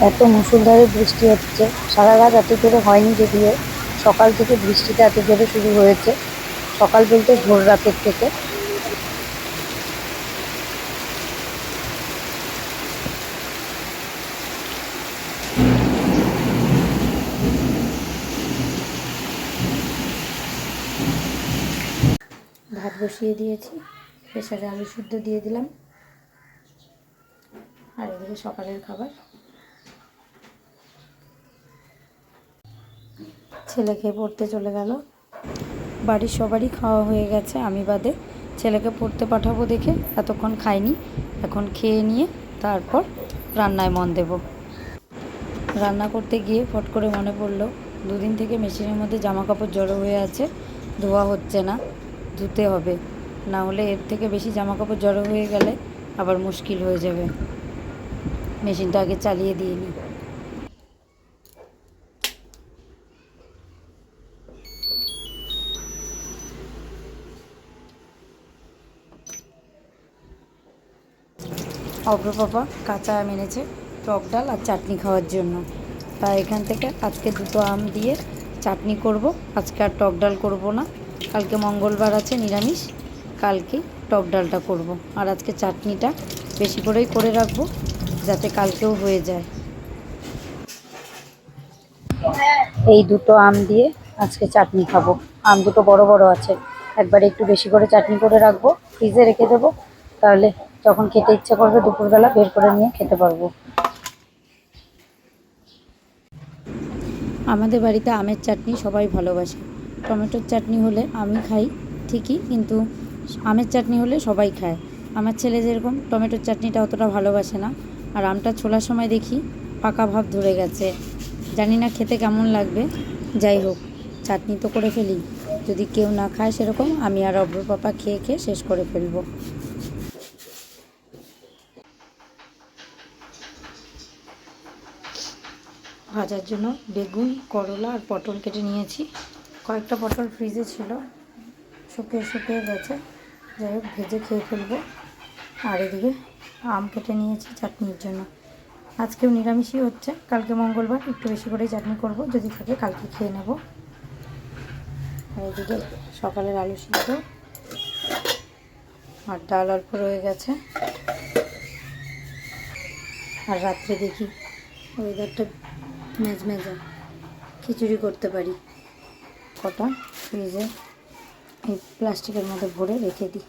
এত মুসুলধারে বৃষ্টি হচ্ছে। সারা রাত এত জোরে হয়নি যদিও। সকাল থেকে বৃষ্টিটা এত জোরে শুরু হয়েছে। সকাল বলতে ভোর রাতের থেকে। ভাত বসিয়ে দিয়েছি, প্রেসারে আলু সিদ্ধ দিয়ে দিলাম। আর এদিকে সকালের খাবার। ছেলে খেয়ে পড়তে চলে গেল। বাড়ির সবারই খাওয়া হয়ে গেছে, আমি বাদে। ছেলেকে পড়তে পাঠাবো দেখে, এতক্ষণ খাইনি। এখন খেয়ে নিয়ে তারপর রান্নায় মন দেব। রান্না করতে গিয়ে ফট করে মনে পড়ল, দুদিন থেকে মেশিনের মধ্যে জামা কাপড় জড়ো হয়ে আছে, ধোয়া হচ্ছে না। ধুতে হবে। না হলে এর থেকে বেশি জামা কাপড় জড়ো হয়ে গেলে আবার মুশকিল হয়ে যাবে। মেশিনটা আগে চালিয়ে দিয়ে নিই অগ্রপাপা কাঁচা আম এনেছে, টক ডাল আর চাটনি খাওয়ার জন্য। তাই এখান থেকে আজকে দুটো আম দিয়ে চাটনি করব। আজকে আর টক ডাল করব না। কালকে মঙ্গলবার আছে, নিরামিষ। কালকে টক ডালটা করব। আর আজকে চাটনিটা বেশি করেই করে রাখব, যাতে কালকেও হয়ে যায়। এই দুটো আম দিয়ে আজকে চাটনি খাব। আম দুটো বড় বড় আছে। একবারে একটু বেশি করে চাটনি করে রাখব, ফ্রিজে রেখে দেবো। তাহলে যখন খেতে ইচ্ছে করবে, দুপুরবেলা বের করে নিয়ে খেতে পারব। আমাদের বাড়িতে আমের চাটনি সবাই ভালোবাসে। টমেটোর চাটনি হলে আমি খাই, ঠিকই, কিন্তু আমের চাটনি হলে সবাই খায়। আমার ছেলে যেরকম টমেটোর চাটনিটা অতটা ভালোবাসে না, আর আমটা ছোলার সময় দেখি পাকা ভাব ধরে গেছে। জানি না খেতে কেমন লাগবে, যাই হোক, চাটনি তো করে ফেলি। যদি কেউ না খায় সেরকম, আমি আর অব্র পাপা খেয়ে খেয়ে শেষ করে ফেলব। ভাজার জন্য বেগুন, করলা আর পটল কেটে নিয়েছি। কয়েকটা পটল ফ্রিজে ছিল, শুকিয়ে শুকিয়ে গেছে। যাই হোক, ভেজে খেয়ে ফেলব। আর এদিকে আম কেটে নিয়েছি চাটনির জন্য। আজকেও নিরামিষই হচ্ছে, কালকে মঙ্গলবার একটু বেশি করেই চাটনি করব, যদি থাকে কালকে খেয়ে নেব। আর এদিকে সকালের আলু সিদ্ধ, আর ডাল অল্প রয়ে গেছে। আর রাত্রে দেখি ওয়েদারটা ম্যাজ ম্যাজা খিচুড়ি করতে পারি। কটা? ফ্রিজে এই প্লাস্টিকের মধ্যে ভরে রেখে দিই।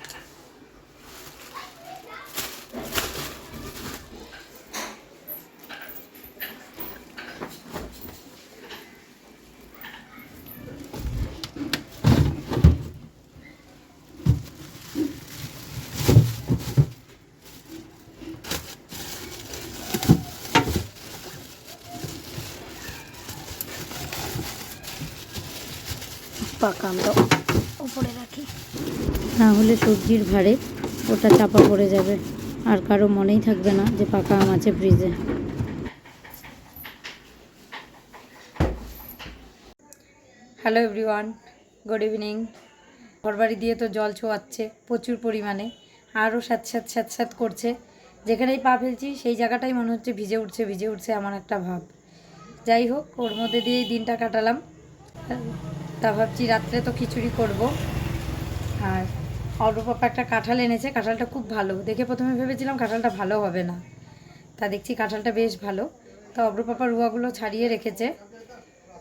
পাকা আমরা উপরে রাখি। না হলে সবজির ভারে ওটা চাপা পড়ে যাবে। আর কারও মনেই থাকবে না যে পাকা আম আছে ফ্রিজে। Hello everyone good evening. ঘরবাড়ি দিয়ে তো জল ছোঁয়াচ্ছে প্রচুর পরিমাণে। আরও স্যাঁত স্যাঁত স্যাঁত স্যাঁত করছে। যেখানেই পা ফেলছি সেই জায়গাটাই মনে হচ্ছে ভিজে উঠছে ভিজে উঠছে এমন একটা ভাব। যাই হোক ওর মধ্যে দিয়েই দিনটা কাটালাম। তা ভাবছি রাত্রে তো খিচুড়ি করব। আর অল্প একটা কাঁঠাল এনেছে, কাঁঠালটা খুব ভালো। দেখে প্রথমে ভেবেছিলাম কাঁঠালটা ভালো হবে না। তা দেখছি কাঁঠালটা বেশ ভালো। তা অব্রপাপা রুয়াগুলো ছাড়িয়ে রেখেছে।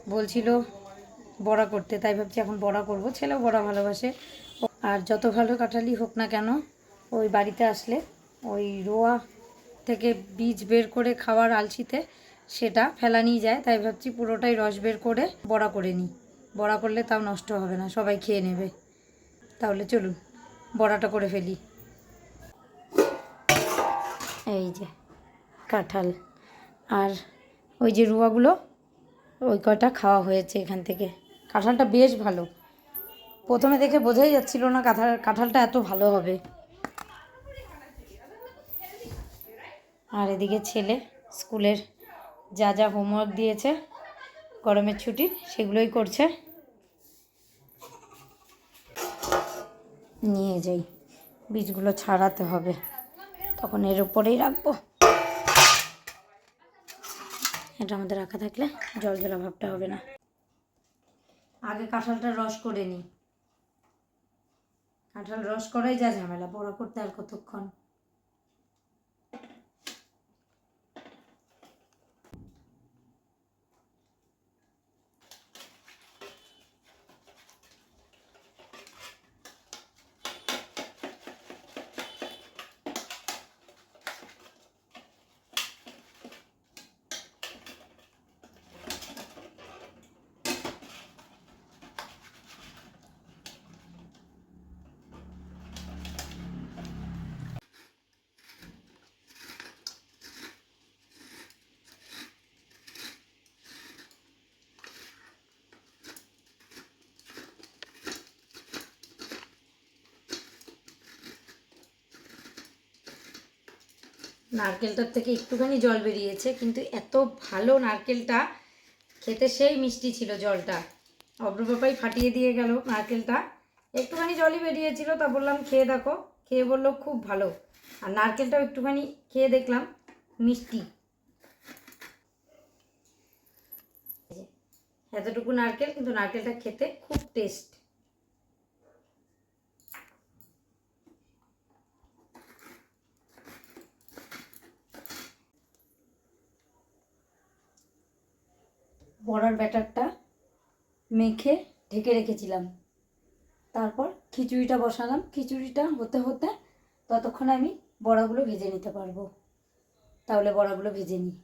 বলছিল বড়া করতে, তাই ভাবছি এখন বড়া করব। ছেলেও বড়া ভালোবাসে। আর যত ভালো কাঁঠালই হোক না কেন, ওই বাড়িতে আসলে ওই রোয়া থেকে বীজ বের করে খাওয়ার আলসিতে সেটা ফেলানি যায়। তাই ভাবছি পুরোটাই রস বের করে বড়া করে নিই। বড়া করলে তাও নষ্ট হবে না, সবাই খেয়ে নেবে। তাহলে চলুন, বড়াটা করে ফেলি। এই যে, কাঁঠাল। আর ওই যে রুয়াগুলো, ওই কয়টা খাওয়া হয়েছে এখান থেকে। কাঁঠালটা বেশ ভালো। প্রথমে দেখে বোঝাই যাচ্ছিল না কাঁঠাল, কাঁঠালটা এত ভালো হবে। আর এদিকে ছেলে স্কুলের যা যা হোমওয়ার্ক দিয়েছে, গরমের ছুটির সেগুলোই করছে। নিয়ে যাই। বীজগুলো ছাড়াতে হবে। তখন এর উপরেই রাখব। এটা আমাদের রাখা থাকলে জল জলা ভাবটা হবে না। আগে কাঁঠালটা রস করে নিই। কাঁঠাল রস করাই যা ঝামেলা, বড় করতে আর কতক্ষণ? নারকেলটার থেকে একটুখানি জল বেরিয়েছে, কিন্তু এত ভালো নারকেলটা, খেতে সেই মিষ্টি ছিল জলটা। অব্রপাপাই ফাটিয়ে দিয়ে গেল নারকেলটা। একটুখানি জলই বেরিয়েছিল, তা বললাম, খেয়ে দেখো। খেয়ে বলল, খুব ভালো। আর নারকেলটাও একটুখানি খেয়ে দেখলাম, মিষ্টি। এতটুকু নারকেল, কিন্তু নারকেলটা খেতে খুব টেস্ট। বড়ার ব্যাটারটা মেখে ঢেকে রেখেছিলাম। তারপর খিচুড়িটা বসালাম। খিচুড়িটা হতে হতে ততক্ষণ আমি বড়াগুলো ভেজে নিতে পারব। তাহলে বড়াগুলো ভেজে নিই।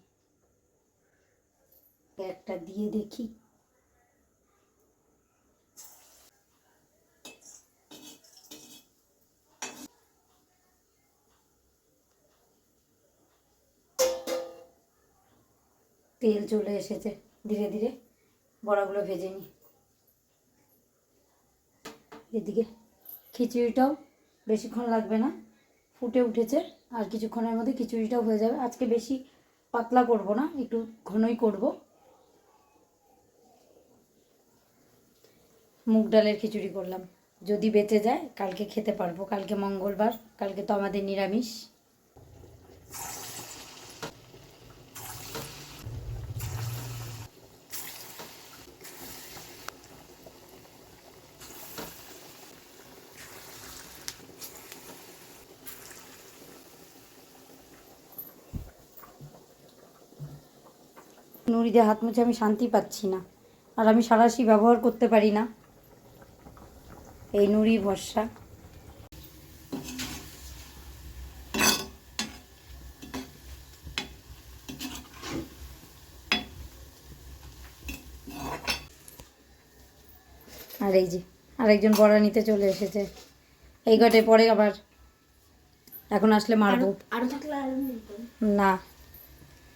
একটা দিয়ে দেখি। তেল চলে এসেছে। ধীরে ধীরে বড়াগুলো ভেজে নিই। এদিকে খিচুড়িটাও বেশিক্ষণ লাগবে না, ফুটে উঠেছে, আর কিছুক্ষণের মধ্যে খিচুড়িটাও হয়ে যাবে। আজকে বেশি পাতলা করব না, একটু ঘনই করব। মুগ ডালের খিচুড়ি করলাম। যদি বেঁচে যায়, কালকে খেতে পারব। কালকে মঙ্গলবার, কালকে তো আমাদের নিরামিষ। নুড়ি দিয়ে হাত মুছে আমি শান্তি পাচ্ছি না। আর আমি সারাশি ব্যবহার করতে পারি না। এই নুড়ি ভরসা। আর এই যে আরেকজন বড়া নিতে চলে এসেছে। এই ঘটে পরে আবার এখন আসলে মারবো। না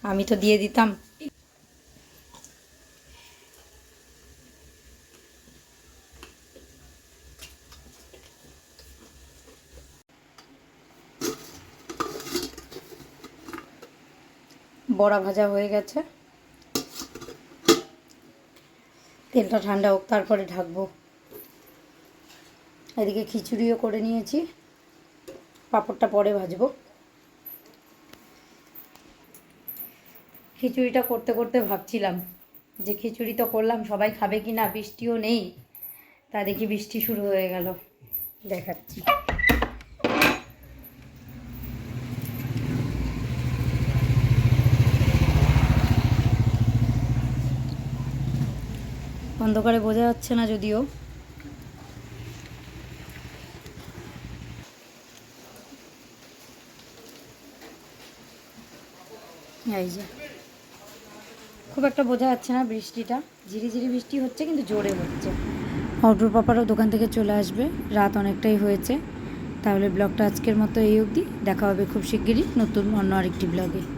আমি তো দিয়ে দিতাম। বড়া ভাজা হয়ে গেছে। তেলটা ঠান্ডা হোক, তারপরে ঢাকবো। এদিকে খিচুড়িও করে নিয়েছি। পাঁপড়টা পরে ভাজবো। খিচুড়িটা করতে করতে ভাবছিলাম যে খিচুড়ি তো করলাম, সবাই খাবে কি না বৃষ্টিও নেই। তা দেখি বৃষ্টি শুরু হয়ে গেল। দেখাচ্ছি। অন্ধকারে বোঝা যাচ্ছে না যদিও। এই যে। খুব একটা বোঝা যাচ্ছে না বৃষ্টিটা। ঝিরি ঝিরি বৃষ্টি হচ্ছে, কিন্তু জোরে হচ্ছে। অটোর পাপারও দোকান থেকে চলে আসবে। রাত অনেকটাই হয়েছে। তাহলে ব্লগটা আজকের মতো এই অবধি। দেখা হবে খুব শিগগিরই নতুন অন্য আরেকটি ব্লগে।